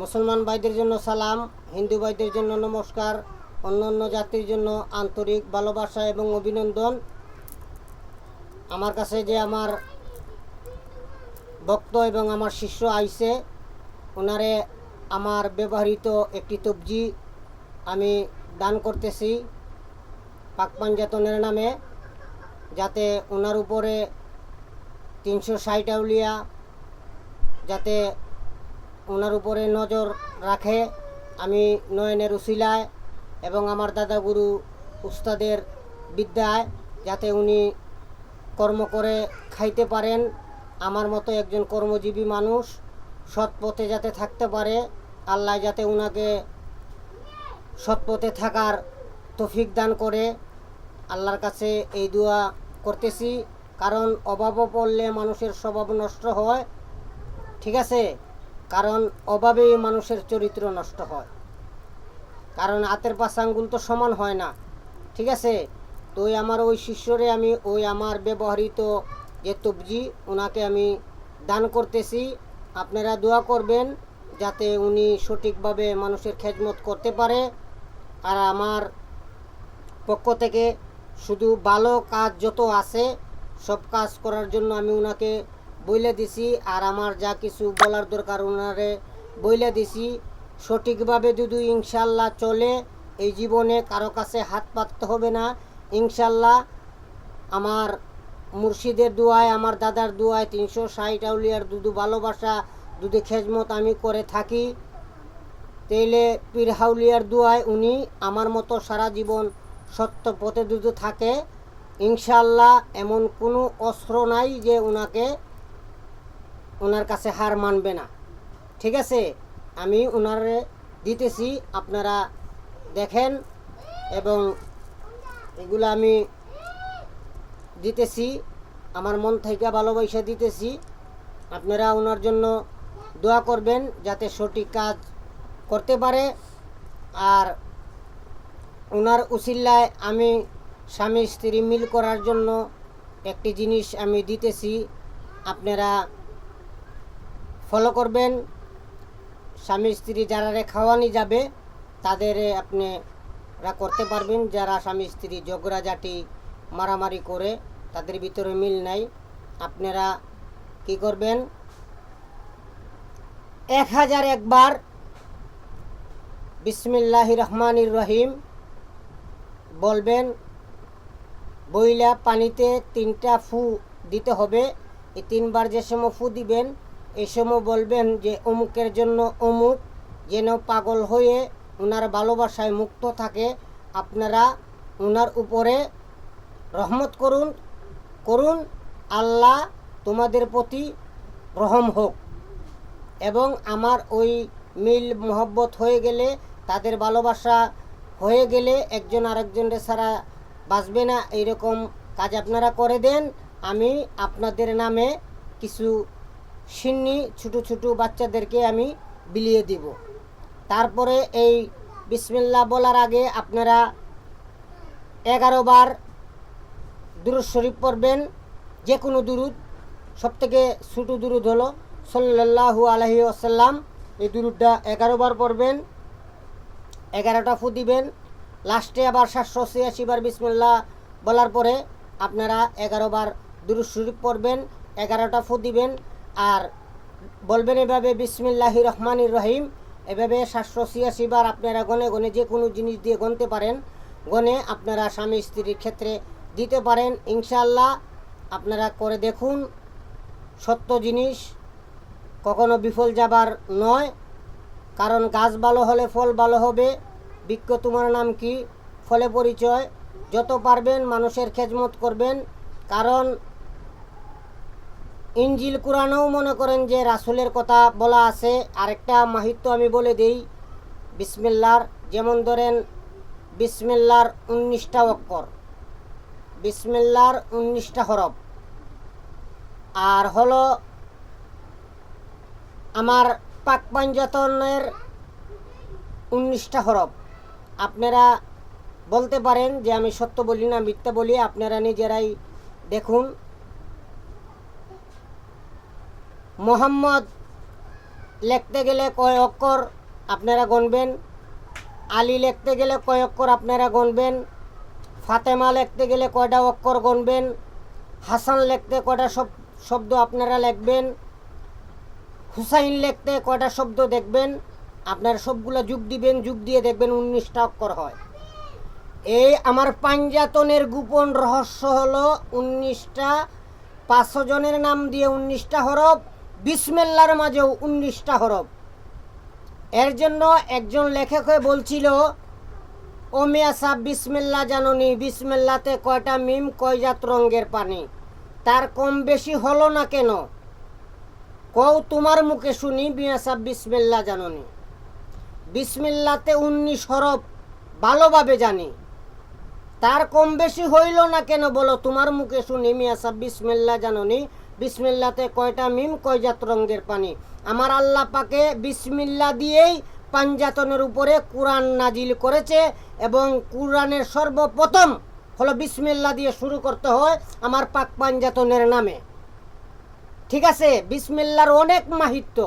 মুসলমান ভাইদের জন্য সালাম, হিন্দু ভাইদের জন্য নমস্কার, অন্য অন্য জাতির জন্য আন্তরিক ভালোবাসা এবং অভিনন্দন। আমার কাছে যে আমার ভক্ত এবং আমার শিষ্য আইছে, ওনারে আমার ব্যবহৃত একটি তবজি আমি দান করতেছি পাক পাঞ্জাতনের নামে, যাতে ওনার উপরে তিনশো ষাট আউলিয়া, যাতে ওনার উপরে নজর রাখে। আমি নয়নের উসিলায় এবং আমার দাদা গুরু উস্তাদের বিদ্যায় যাতে উনি কর্ম করে খাইতে পারেন। আমার মতো একজন কর্মজীবী মানুষ সৎ পথে যাতে থাকতে পারে, আল্লাহ যাতে ওনাকে সৎ পথে থাকার তফিক দান করে। আল্লাহর কাছে এই দোয়া করতেছি, কারণ অভাবও পড়লে মানুষের স্বভাব নষ্ট হয়। ঠিক আছে? কারণ অভাবেই মানুষের চরিত্র নষ্ট হয়। কারণ হাতের পাশা আঙ্গুল তো সমান হয় না। ঠিক আছে? তো আমার ওই শিষ্যরে আমি ওই আমার ব্যবহৃত যে তবজি, ওনাকে আমি দান করতেছি। আপনারা দোয়া করবেন যাতে উনি সঠিকভাবে মানুষের খেজমত করতে পারে। আর আমার পক্ষ থেকে শুধু ভালো কাজ যত আছে, সব কাজ করার জন্য আমি ওনাকে বইলে দিছি, আর আমার যা কিছু বলার দরকার ওনারে বইলে দিছি। সঠিকভাবে যদি ইনশাল্লাহ চলে, এই জীবনে কারও কাছে হাত পাততে হবে না। ইনশাল্লাহ আমার মুর্শিদের দুয়ায়, আমার দাদার দুয়ায়, তিনশো ষাট আউলিয়ার দুদু ভালোবাসা দুদু খেজমত আমি করে থাকি তেলে পীর হাউলিয়ার দুয়ায় উনি আমার মতো সারা জীবন সত্য পথে দুদু থাকে, ইনশাল্লাহ এমন কোনো অস্ত্র নাই যে ওনাকে ওনার কাছে হার মানবে না। ঠিক আছে? আমি ওনারে দিতেছি, আপনারা দেখেন এবং এগুলো আমি দিতেছি, আমার মন থেকে ভালোবাসা দিতেছি। আপনারা ওনার জন্য দোয়া করবেন যাতে সঠিক কাজ করতে পারে। আর ওনার উসিল্লায় আমি স্বামী স্ত্রী মিল করার জন্য একটি জিনিস আমি দিতেছি। আপনারা ফলো করবেন। স্বামী, স্ত্রী যারা খাওয়ানি যাবে, তাদের আপনারা করতে পারবেন। যারা স্বামী, স্ত্রী ঝগড়াঝাটি মারামারি করে, তাদের ভিতরে মিল নাই। আপনারা কি করবেন? এক হাজার একবার বিসমিল্লাহ রহমানির রহিম বলবেন, বইলা পানিতে তিনটা ফু দিতে হবে। এই তিনবার যে সময় ফু দিবেন এই সময় বলবেন যে অমুকের জন্য অমুক, যেন পাগল হয়ে ওনার ভালোবাসায় মুক্ত থাকে। আপনারা ওনার উপরে রহমত করুন করুন, আল্লাহ তোমাদের প্রতি রহম হোক। এবং আমার ওই মিল মোহব্বত হয়ে গেলে, তাদের ভালোবাসা হয়ে গেলে একজন আরেকজনের ছাড়া বাঁচবে না, এইরকম কাজ আপনারা করে দেন। আমি আপনাদের নামে কিছু সিন্নি ছোটো ছোটো বাচ্চাদেরকে আমি বিলিয়ে দিব। তারপরে এই বিসমিল্লা বলার আগে আপনারা এগারো বার দুরুদ শরীফ পড়বেন যে কোনো দুরুদ সব থেকে ছোটো দুরুদ হলো সাল্লাহু আলহি আসাল্লাম এই দুরুদটা এগারো বার পড়বেন, এগারোটা ফু দিবেন, লাস্টে আবার সাতশো ছিয়াশি বার বিসমিল্লা বলার পরে আপনারা এগারো বার দুরুদ শরীফ পড়বেন, এগারোটা ফু দিবেন আর বলবেন এভাবে বিসমিল্লাহি রহমানির রহিম এভাবে সাতশো ছিয়াশি বার আপনারা গনে গনে যে কোনো জিনিস দিয়ে গনতে পারেন। গনে আপনারা স্বামী স্ত্রীর ক্ষেত্রে দিতে পারেন। ইনশাল্লাহ আপনারা করে দেখুন, সত্য জিনিস কখনো বিফল যাবার নয়। কারণ গাছ ভালো হলে ফল ভালো হবে। বৃক্ষ তোমার নাম কি? ফলে পরিচয়। যত পারবেন মানুষের খেজমত করবেন। কারণ ইঞ্জিল কোরআনেও মনে করেন যে রাসুলের কথা বলা আছে। আরেকটা মাহিত্য আমি বলে দিই। বিসমিল্লার, যেমন ধরেন, বিসমিল্লার উনিশটা অক্ষর। বিসমিল্লার উনিশটা হরফ। আর হলো আমার পাক পাঞ্জাতনের উনিশটা হরফ। আপনারা বলতে পারেন যে আমি সত্য বলি না, মিথ্যা বলি। আপনারা নিজেরাই দেখুন। মোহাম্মদ লিখতে গেলে কয় অক্ষর আপনারা গণবেন আলী লিখতে গেলে কয় অক্ষর আপনারা গণবেন ফাতেমা লিখতে গেলে কয়টা অক্ষর গণবেন হাসান লিখতে কয়টা সব, শব্দ আপনারা লিখবেন, হুসাইন লিখতে কয়টা শব্দ দেখবেন, আপনারা সবগুলো যুগ দিবেন, যুগ দিয়ে দেখবেন উনিশটা অক্ষর হয়। এই আমার পাঞ্জাতনের গোপন রহস্য হলো উনিশটা পাঁচশো জনের নাম দিয়ে উনিশটা হরফ বিসমেল্লার মাঝেও উনিশটা হরফ। এর জন্য একজন লেখক বলছিল, ও মিয়া সাহ বিসমিল্লা জাননি। বিসমিল্লাতে কয়টা মিম, কয় জাত রঙ্গের পানি? তার কম বেশি হলো না কেন? কও তোমার মুখে শুনি, মিয়া সাহ বিসমিল্লা জাননি। বিসমিল্লাতে উনিশ হরফ, ভালোভাবে জানি। তার কম বেশি হইল না কেন বলো? তোমার মুখে শুনি, মিয়া সাহ বিসমিল্লা জাননি। বিসমিল্লাতে কয়টা মিম? কয় জাত রঙ্গের পানি? আমার আল্লাহ পাকে বিসমিল্লা দিয়েই পাঞ্জাতনের উপরে কোরআন নাজিল করেছে এবং কোরআনের সর্বপ্রথম হলো বিসমিল্লা দিয়ে শুরু করতে হয় আমার পাক পাঞ্জাতনের নামে। ঠিক আছে? বিসমিল্লার অনেক মাহিত্য,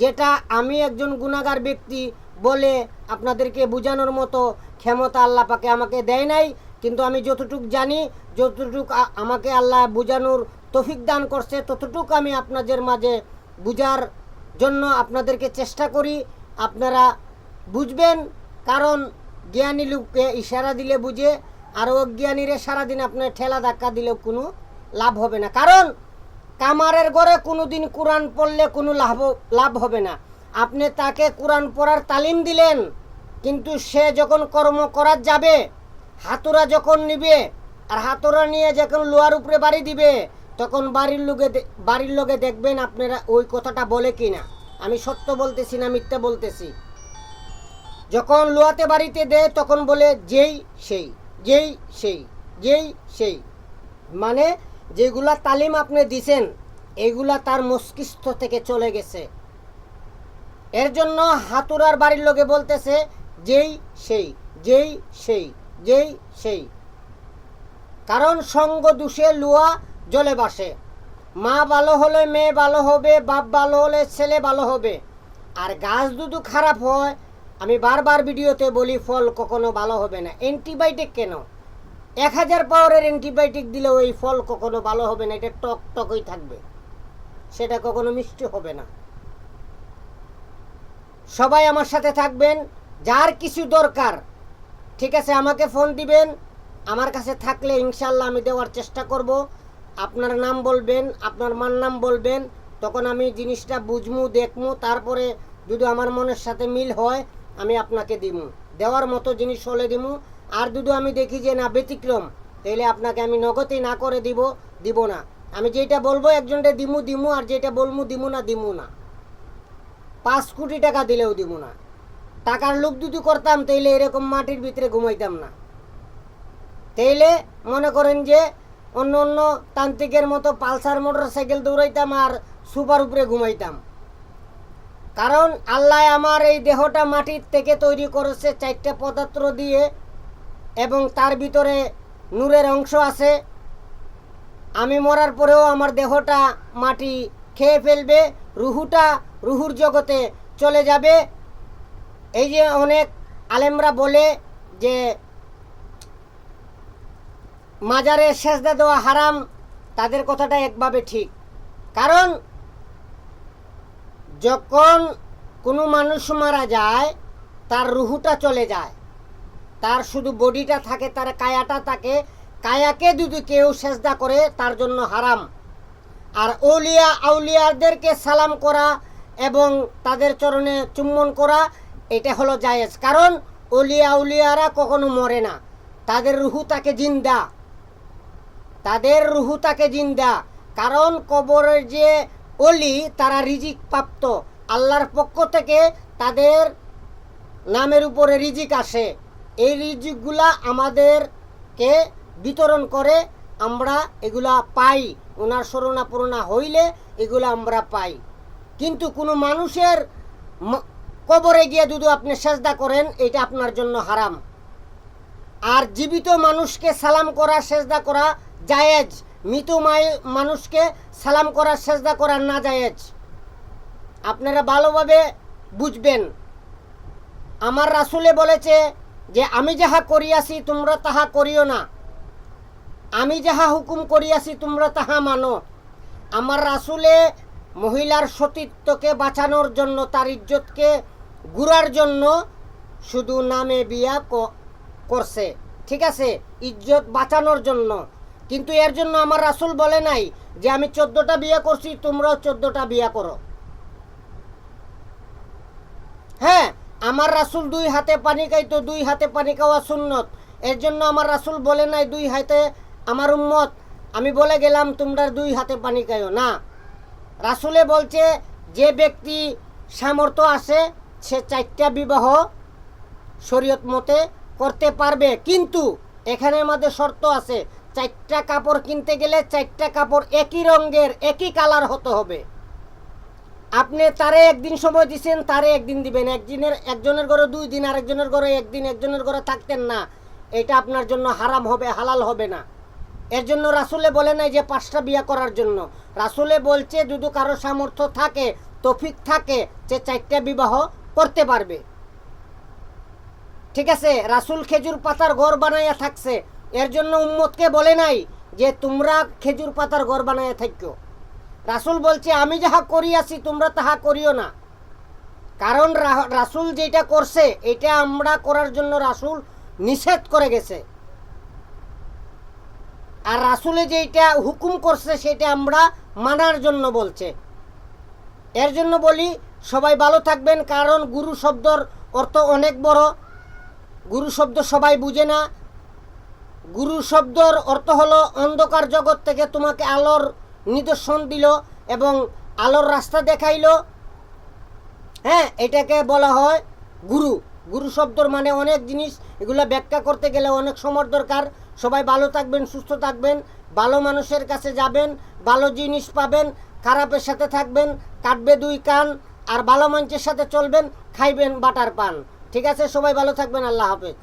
যেটা আমি একজন গুণাগার ব্যক্তি বলে আপনাদেরকে বোঝানোর মতো ক্ষমতা আল্লাহ পাকে আমাকে দেয় নাই, কিন্তু আমি যতটুক জানি, যতটুক আমাকে আল্লাহ বোঝানোর তফিক দান করছে, ততটুকু আমি আপনাদের মাঝে বুঝার জন্য আপনাদেরকে চেষ্টা করি। আপনারা বুঝবেন, কারণ জ্ঞানী লোককে ইশারা দিলে বুঝে, আর অজ্ঞানীরে সারাদিন আপনার ঠেলা ধাক্কা দিলেও কোনো লাভ হবে না। কারণ কামারের ঘরে কোনোদিন কোরআন পড়লে কোনো লাভ লাভ হবে না। আপনি তাকে কোরআন পড়ার তালিম দিলেন, কিন্তু সে যখন কর্ম করার যাবে, হাতুরা যখন নিবে, আর হাতুরা নিয়ে যখন লোহার উপরে বাড়ি দিবে তখন বাড়ির লোকে বাড়ির লোকে দেখবেন আপনারা ওই কথাটা বলে কি না আমি সত্য বলতেছি না মিথ্যা বলতেছি। যখন লোহাতে বাড়িতে দেয়, তখন বলে যেই সেই যেই সেই যেই সেই। মানে যেগুলা তালিম আপনি দিছেন, এগুলা তার মস্তিষ্ক থেকে চলে গেছে। এর জন্য হাতুরার বাড়ির লোকে বলতেছে, যেই সেই যেই সেই যেই সেই। কারণ সঙ্গ দোষে লুয়া জলে বাসে। মা ভালো হলে মেয়ে ভালো হবে, বাপ ভালো হলে ছেলে ভালো হবে। আর গাছ দুধু খারাপ হয়, আমি বারবার ভিডিওতে বলি, ফল কখনো ভালো হবে না। অ্যান্টিবায়োটিক কেন? এক হাজার পাওয়ারের অ্যান্টিবায়োটিক দিলেও এই ফল কখনো ভালো হবে না, এটা টক টকই থাকবে। সেটা কখনো মিষ্টি হবে না। সবাই আমার সাথে থাকবেন, যার কিছু দরকার, ঠিক আছে, আমাকে ফোন দিবেন। আমার কাছে থাকলে ইনশাল্লাহ আমি দেওয়ার চেষ্টা করব। আপনার নাম বলবেন, আপনার মার নাম বলবেন, তখন আমি জিনিসটা বুঝমু, দেখমু, তারপরে যদি আমার মনের সাথে মিল হয়, আমি আপনাকে দিমু। দেওয়ার মতো জিনিস হলে দিমু। আর যদি আমি দেখি যে না, ব্যতিক্রম তাহলে আপনাকে আমি নগদে না করে দিব দিব না। আমি যেটা বলব একজনটা দিমু দিমু, আর যেটা বলমু, দিমু না দিমু না। পাঁচ কোটি টাকা দিলেও দিব না। টাকার লোক যদি করতাম, তাইলে এরকম মাটির ভিতরে ঘুমাইতাম না। তাইলে মনে করেন যে অন্য অন্য তান্ত্রিকের মতো পালসার মোটর সাইকেল দৌড়াইতাম আর সুপার উপরে ঘুমাইতাম। কারণ আল্লাহ আমার এই দেহটা মাটির থেকে তৈরি করেছে চারটা পদার্থ দিয়ে এবং তার ভিতরে নূরের অংশ আছে। আমি মরার পরেও আমার দেহটা মাটি খেয়ে ফেলবে, রুহুটা রুহুর জগতে চলে যাবে। এই যে অনেক আলেমরা বলে যে মাজারে সেজদা দেওয়া হারাম, তাদের কথাটা একভাবে ঠিক। কারণ, যখন কোনো মানুষ মারা যায়, তার রুহুটা চলে যায়। তার শুধু বডিটা থাকে, তার কায়াটা থাকে। কায়াকে যদি কেউ সেজদা করে, তার জন্য হারাম। আর ওলিয়া আউলিয়াদেরকে সালাম করা এবং তাদের চরণে চুম্বন করা, এটা হলো জায়েজ। কারণ ওলিয়া আউলিয়ারা কখনো মরে না। তাদের রুহু তাকে জিন্দা। তাদের রুহু তাকে জিন্দা। কারণ কবরের যে অলি, তারা রিজিক প্রাপ্ত। আল্লাহর পক্ষ থেকে তাদের নামের উপরে রিজিক আসে। এই রিজিকগুলা আমাদেরকে বিতরণ করে। আমরা এগুলা পাই। ওনার সরনা পূরণা হইলে এগুলো আমরা পাই। কিন্তু কোনো মানুষের কবরে গিয়ে যদি আপনি সেজদা করেন, এটা আপনার জন্য হারাম। আর জীবিত মানুষকে সালাম করা, সেজদা করা জায়েজ। মৃত মানুষকে সালাম করার সেজদা করার না জায়েজ। আপনারা ভালোভাবে বুঝবেন। আমার রাসুলে বলেছে যে, আমি যাহা করিয়াছি তোমরা তাহা করিও না। আমি যাহা হুকুম করিয়াছি তোমরা তাহা মানো। আমার রাসুলে মহিলার সতীত্বকে বাঁচানোর জন্য, তার ইজ্জতকে গুড়ার জন্য শুধু নামে বিয়া করছে। ঠিক আছে? ইজ্জত বাঁচানোর জন্য। কিন্তু এর জন্য আমার রাসুল বলে নাই যে আমি চোদ্দটা বিয়ে করছি, তোমরাও চোদ্দটা বিয়া করো। হ্যাঁ আমার রাসুল দুই হাতে পানি খাইতো, দুই হাতে পানি খাওয়া সুন্নত। এর জন্য আমার রাসুল বলে নাই দুই হাতে, আমার উম্মত, আমি বলে গেলাম তোমরা দুই হাতে পানি খাইও। না, রাসুলে বলছে, যে ব্যক্তি সামর্থ্য আছে, সে চারটা বিবাহ শরীয়ত মতে করতে পারবে। কিন্তু এখানের মধ্যে শর্ত আছে চারটা কাপড় কিনতে গেলে চারটা কাপড় একই রঙের, একই কালার হতে হবে। আপনি তারে একদিন সময় দিচ্ছেন তারে একদিন দিবেন। একদিনের, একজনের ঘরে দুই দিন, আরেকজনের ঘরে একদিন, একজনের ঘরে থাকতেন না। এটা আপনার জন্য হারাম হবে, হালাল হবে না। এর জন্য রাসুলে বলে নাই যে পাঁচটা বিয়ে করার জন্য। রাসুলে বলছে, যদি কারও সামর্থ্য থাকে, তফিক থাকে যে চারটা বিবাহ করতে পারবে। ঠিক আছে? রাসুল খেজুর পাতার ঘর বানাইয়া থাকছে। এর জন্য উম্মতকে বলে নাই যে তোমরা খেজুর পাতার ঘর বানাইয়া থাকো। রাসুল বলছে, আমি যাহা করিয়াছি, তোমরা তাহা করিও না। কারণ রাসুল যেটা করছে, এটা আমরা করার জন্য রাসুল নিষেধ করে গেছে। আর রাসুলে যেটা হুকুম করছে, সেটা আমরা মানার জন্য বলছে। এর জন্য বলি, সবাই ভালো থাকবেন, কারণ গুরু শব্দর অর্থ অনেক বড়। গুরু শব্দ সবাই বুঝে না গুরু শব্দর অর্থ হলো অন্ধকার জগৎ থেকে তোমাকে আলোর নিদর্শন দিল এবং আলোর রাস্তা দেখাইলো। হ্যাঁ এটাকে বলা হয় গুরু। গুরু শব্দর মানে অনেক জিনিস, এগুলো ব্যাখ্যা করতে গেলে অনেক সময় দরকার। সবাই ভালো থাকবেন, সুস্থ থাকবেন, ভালো মানুষের কাছে যাবেন, ভালো জিনিস পাবেন, খারাপের সাথে থাকবেন, কাটবে দুই কান, আর ভালো মানুষের সাথে চলবেন, খাইবেন বাটার পান। ঠিক আছে, সবাই ভালো থাকবেন, আল্লাহ হাফেজ।